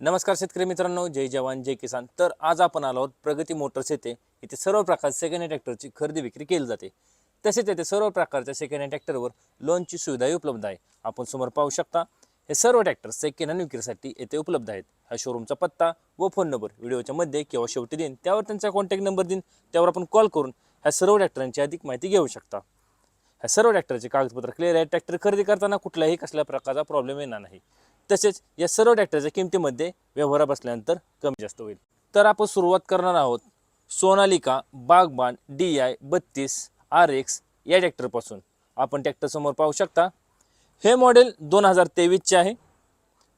नमस्कार शेतकरी मित्रांनो जय जवान जय किसान. तर आज आपण आलो आहोत प्रगती मोटर्स येथे. इथे सर्व प्रकारच्या सेकंड हँड ट्रॅक्टरची खरेदी विक्री केली जाते. तसेच येथे सर्व प्रकारच्या सेकंड हँड ट्रॅक्टरवर लोनची सुविधाही उपलब्ध आहे. आपण समोर पाहू शकता हे सर्व ट्रॅक्टर सेकंड हँड विक्रीसाठी येथे उपलब्ध आहेत. हा शोरूमचा पत्ता व फोन नंबर व्हिडिओच्या मध्ये किंवा शेवटी देईन. त्यावर त्यांचा कॉन्टॅक्ट नंबर देईन. त्यावर आपण कॉल करून ह्या सर्व ट्रॅक्टरांची अधिक माहिती घेऊ शकता. ह्या सर्व ट्रॅक्टरचे कागदपत्र क्लिअर आहे ट्रॅक्टर खरेदी करताना कुठल्याही कसल्या प्रकारचा प्रॉब्लेम येणार नाही. तसेच या सर्व ट्रॅक्टरच्या किमतीमध्ये व्यवहारा बसल्यानंतर कमी जास्त होईल. तर आपण सुरुवात करणार आहोत सोनालिका बागबान डी आय बत्तीस आर एक्स या ट्रॅक्टरपासून. आपण ट्रॅक्टरसमोर पाहू शकता हे मॉडेल दोन हजार तेवीसचे आहे.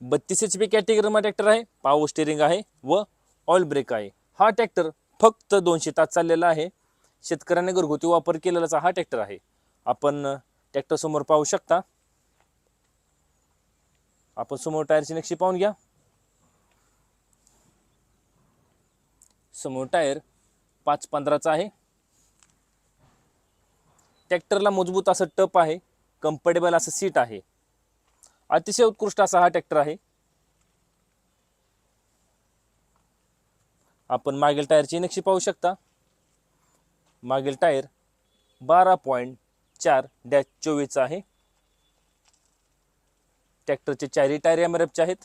बत्तीस एच पी कॅटेगरीमा ट्रॅक्टर आहे पाव स्टेरिंग आहे व ऑइल ब्रेक आहे. हा ट्रॅक्टर फक्त दोनशे तास चाललेला आहे. शेतकऱ्याने घरगुती वापर केलेलाचा हा ट्रॅक्टर आहे. आपण ट्रॅक्टरसमोर पाहू शकता आपण समोर टायरची नक्षी पाहून घ्या. समोर टायर पाच पंधराचा आहे. ट्रॅक्टरला मजबूत असं टप आहे कम्फर्टेबल असं सीट आहे. अतिशय उत्कृष्ट असा हा ट्रॅक्टर आहे. आपण मागील टायरची नक्षी पाहू शकता. मागील टायर बारा पॉईंट चार डॅश चोवीसचा आहे. ट्रॅक्टरचे चारही टायर एम चे आहेत.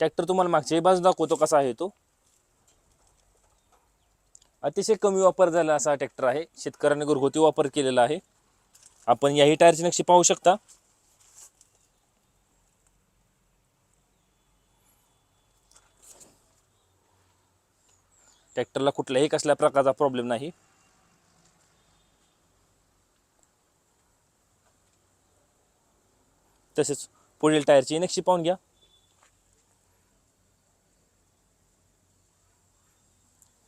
ट्रॅक्टर तुम्हाला मागच्याही बाजू दाखवतो कसा आहे तो. अतिशय कमी वापर झाला असा ट्रॅक्टर आहे. शेतकऱ्यांनी घरगुती वापर केलेला आहे. आपण याही टायरची नक्षी पाहू शकता. ट्रॅक्टरला कुठल्याही कसल्या प्रकारचा प्रॉब्लेम नाही. तसेच पुढील टायरची नक्षी पाहून घ्या.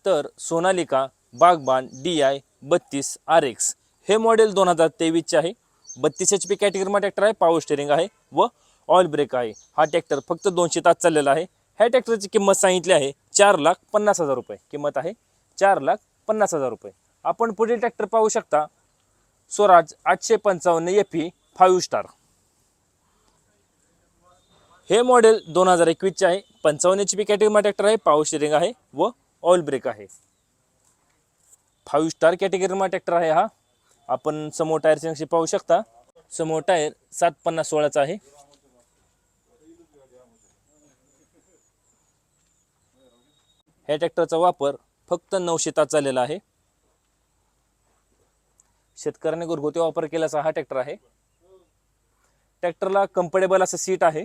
तर सोनालिका बागबान डी आय बत्तीस आर एक्स हे मॉडेल दोन हजार तेवीसचे आहे. बत्तीस एच पी कॅटेगरीमा ट्रॅक्टर आहे पावर स्टेरिंग आहे व ऑइल ब्रेक आहे. हा ट्रॅक्टर फक्त दोनशे तास चाललेला आहे. ह्या ट्रॅक्टरची किंमत सांगितली आहे चार लाख पन्नास हजार रुपये. किंमत आहे चार लाख पन्नास हजार रुपये. आपण पुढील ट्रॅक्टर पाहू शकता. स्वराज आठशे पंचावन्न एफ ई फाईव्ह स्टार हे मॉडेल दोन हजार एकवीसचे आहे. पंचावन्न एच पी कॅटेगरीमा ट्रॅक्टर आहे. पॉवर शिरिंग आहे व ऑइल ब्रेक आहे. फाईव्ह स्टार कॅटेगरीमा ट्रॅक्टर आहे हा. आपण समोर टायर नक्षी पाहू शकता. समोर टायर सात पन्नास सोळाचा आहे. ह्या ट्रॅक्टरचा वापर फक्त नऊशे तास चाललेला आहे. शेतकऱ्याने घरगुती वापर केल्याचा हा ट्रॅक्टर आहे. ट्रॅक्टरला कम्फर्टेबल असं सीट आहे.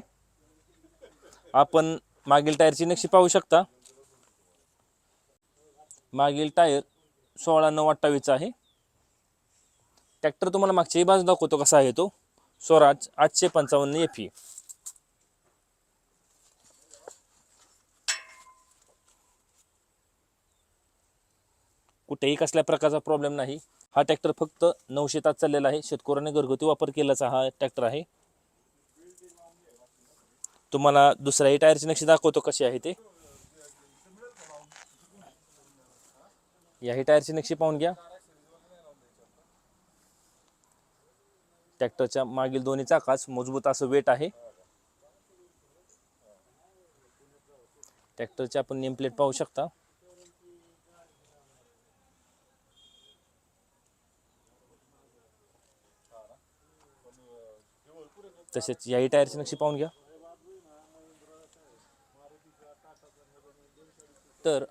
आपण मागील टायरची नक्षी पाहू शकता. मागील टायर सोळा नऊ अठ्ठावीसचा आहे. ट्रॅक्टर तुम्हाला मागच्याही बाजू दाखवतो कसा आहे तो. स्वराज आठशे पंचावन्न एफ ई. कुठेही कसल्या प्रकारचा प्रॉब्लेम नाही. हा ट्रॅक्टर फक्त नऊशे तास चाललेला आहे. शेतकऱ्याने घरगुती वापर केल्याचा हा ट्रॅक्टर आहे. तुम्हाला दुसऱ्याही टायरची नक्षी दाखवतो कशी आहे ते. याही टायरची नक्षी पाहून घ्या. ट्रॅक्टरच्या मागील दोन्ही चाकाच मजबूत असं वेट आहे. ट्रॅक्टरची आपण नेम प्लेट पाहू शकता. तसेच याही टायरची नक्षी पाहून घ्या. तर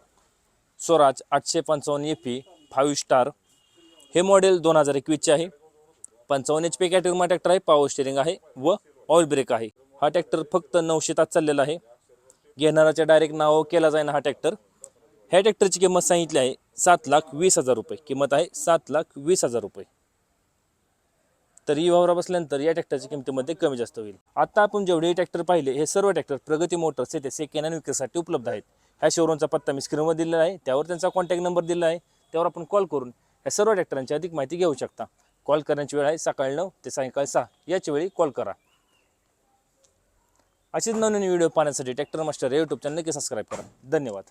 स्वराज आठशे पंचावन्न ए पी फाईव्ह स्टार. हे मॉडेल दोन हजार एकवीसचे आहे. पंचावन्न एच पी कॅटेगरीमा ट्रॅक्टर आहे पॉवर स्टेरिंग आहे व ऑइल ब्रेक आहे. हा ट्रॅक्टर फक्त नऊशे तास चाललेला आहे. घेणाराच्या डायरेक्ट नाव केला जाईना हा ट्रॅक्टर ह्या ट्रॅक्टरची किंमत सांगितली आहे सात लाख वीस हजार रुपये. किंमत आहे सात लाख वीस हजार रुपये. तर ई वावरा बसल्यानंतर या ट्रॅक्टरच्या किमतीमध्ये कमी जास्त होईल. आता आपण जेवढे ट्रॅक्टर पाहिले हे सर्व ट्रॅक्टर प्रगती मोटर्स येथे सेकंड हँड विक्रीसाठी उपलब्ध आहेत. ह्या शोरूमचा पत्ता मी स्क्रीनवर दिलेला आहे. त्यावर त्यांचा कॉन्टॅक्ट नंबर दिला आहे. त्यावर आपण कॉल करून या सर्व ट्रॅक्टरांची अधिक माहिती घेऊ शकता. कॉल करण्याची वेळ आहे सकाळी नऊ ते सायंकाळी सहा. याची वेळी कॉल करा. असेच नवनवीन व्हिडिओ पाहण्यासाठी ट्रॅक्टर मास्टर यूट्यूब चॅनल नक्की सबस्क्राईब करा. धन्यवाद.